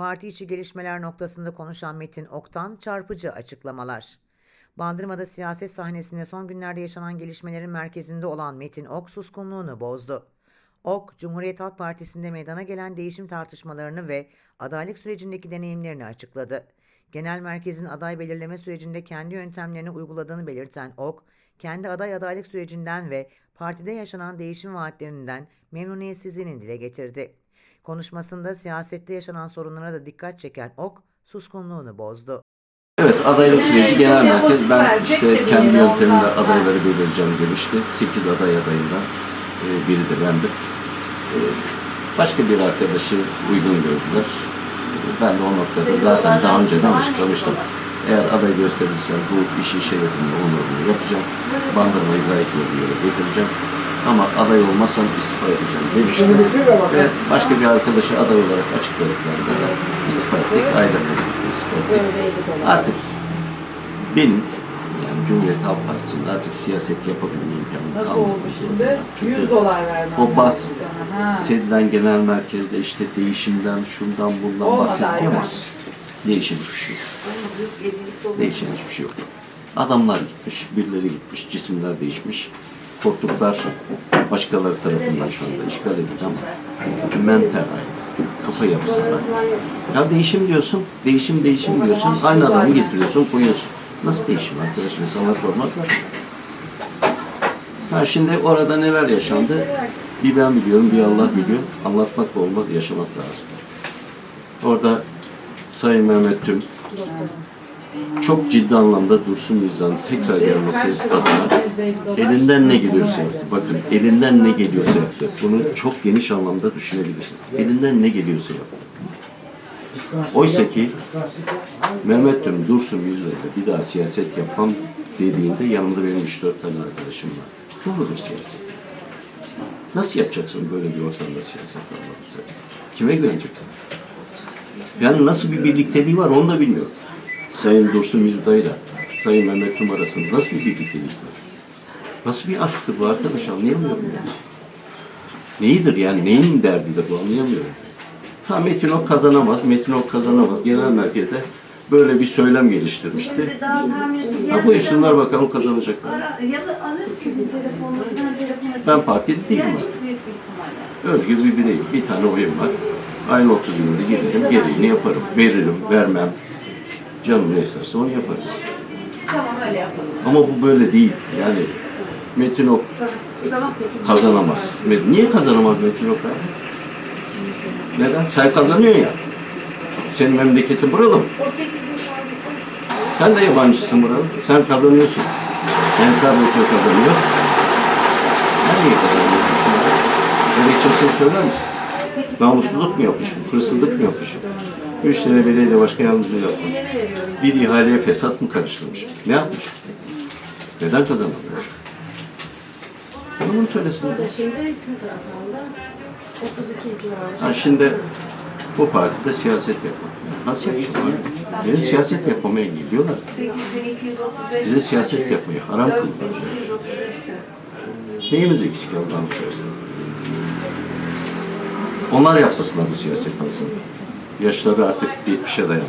parti içi gelişmeler noktasında konuşan Metin Ok'tan çarpıcı açıklamalar. Bandırma'da siyaset sahnesinde son günlerde yaşanan gelişmelerin merkezinde olan Metin Ok suskunluğunu bozdu. Ok, Cumhuriyet Halk Partisi'nde meydana gelen değişim tartışmalarını ve adaylık sürecindeki deneyimlerini açıkladı. Genel merkezin aday belirleme sürecinde kendi yöntemlerini uyguladığını belirten Ok, kendi aday adaylık sürecinden ve partide yaşanan değişim vaatlerinden memnuniyetsizliğini dile getirdi. Konuşmasında siyasette yaşanan sorunlara da dikkat çeken Ok, suskunluğunu bozdu. Evet adaylık süreci genel merkez ben işte kendi yöntemimle adayları belirleyeceğim demişti. 8 aday adayından e, biri de bendim. E, Başka bir arkadaşı uygun gördüler. E, Ben de o noktada zaten daha önceden açıklamıştım. Eğer aday gösterirsem bu işi şerefimle onurumla yapacağım. Bandırmayı gayet yolu yere getireceğim. Ama aday olmazsam istifa edeceğim demiştim. Ve başka bir arkadaşı aday olarak açıkladıklarında da istifa ettik. Birlikte istifa ettik. Artık benim yani Cumhuriyet Halk Partisi'nde artık siyaset yapabilme imkanım Nasıl kalmadı. oldu şimdi? Çünkü 100 dolar vermem o bas lazım sana. Ha. Sedilen genel merkezde işte değişimden, şundan bundan bahsediyor ama değişen hiçbir şey yok. Değişen hiçbir şey yok. Adamlar gitmiş, birileri gitmiş, cisimler değişmiş. Koltuklar başkaları tarafından şu anda işgal edildi ama mental. Kafa yapısı aynı. Ya değişim diyorsun, değişim değişim diyorsun, aynı adamı getiriyorsun, koyuyorsun. Nasıl değişim arkadaş? İnsanlar sormazlar. Ha şimdi orada neler yaşandı? Bir ben biliyorum, bir Allah biliyor. Anlatmak olmaz, yaşamak lazım. Orada Sayın Mehmet Tüm çok ciddi anlamda Dursun Mirza'nın tekrar gelmesi adına elinden ne geliyorsa. Bakın elinden ne geliyorsa yaptı. Bunu çok geniş anlamda düşünebilirsiniz. Elinden ne geliyorsa yaptı. Oysa ki Mehmet Tüm Dursun Mirza'yla bir daha siyaset yapmam dediğinde yanımda benim 3-4 tane arkadaşım var. Ne olur siyaset? Nasıl yapacaksın böyle bir ortamda siyaset yapmak Kime güveneceksin? Yani nasıl bir birlikteliği var onu da bilmiyorum. Sayın Dursun Mirza'yla Sayın Mehmet Tüm arasında nasıl bir birliktelik var? Nasıl bir aşktır bu arkadaş anlayamıyorum yani. Neyidir yani neyin derdidir bu anlayamıyorum. Ha Metin Ok kazanamaz, Metin Ok kazanamaz. Genel merkezde böyle bir söylem geliştirmişti. Ha buyursunlar bakalım kazanacaklar. Ara, ya da alır sizin telefonunuzu ben telefon açayım. Ben partili değilim. İhtimalle. Özgür bir bireyim. Bir tane oyum var. Aynı oturduğumda gelirim, gereğini yaparım. Veririm, vermem. Canım ne isterse onu yaparım. Tamam öyle yapalım. Ama bu böyle değil. Yani Metin Ok Tamam. kazanamaz. Me- Niye kazanamaz Metin Ok abi? Neden? Sen kazanıyorsun ya. Senin memleketin buralı mı? Sen de yabancısın buralı. Sen kazanıyorsun. Ensar Bekir kazanıyor. Ben niye kazanıyorum? Gerekçesini söyler misin? Namussuzluk mu yapmışım? Hırsızlık mı yapmışım? Üç sene belediye başkan yardımcılığı yaptım. Bir ihaleye fesat mı karıştırmışım? Ne yapmışım? Neden kazanamıyorum? Bunu söylesin. Şimdi rakamda 32 civarı. Ha şimdi bu partide siyaset yapmak. Nasıl yapacağım abi? Benim siyaset yapmamı engelliyorlar. 8235. Bize siyaset yapmayı haram kıldılar. 4235'te. Neyimiz eksik Allah'ını seversen? Onlar yapsasınlar bu siyaset alsın. Yaşları artık 70'e dayandı.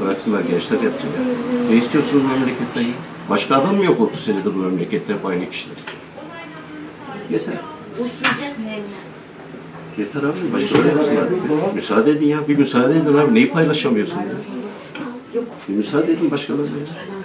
Bıraksınlar gençler yapsın ya. Ne istiyorsunuz memleketten? ya? Başka adam mı yok 30 senedir bu memlekette hep aynı kişiler? Yeter. Mı? Yeter abi. Başka öyle artık. Müsaade edin ya. Bir müsaade edin abi. Neyi paylaşamıyorsun ya? Bir müsaade edin başkalarına ya.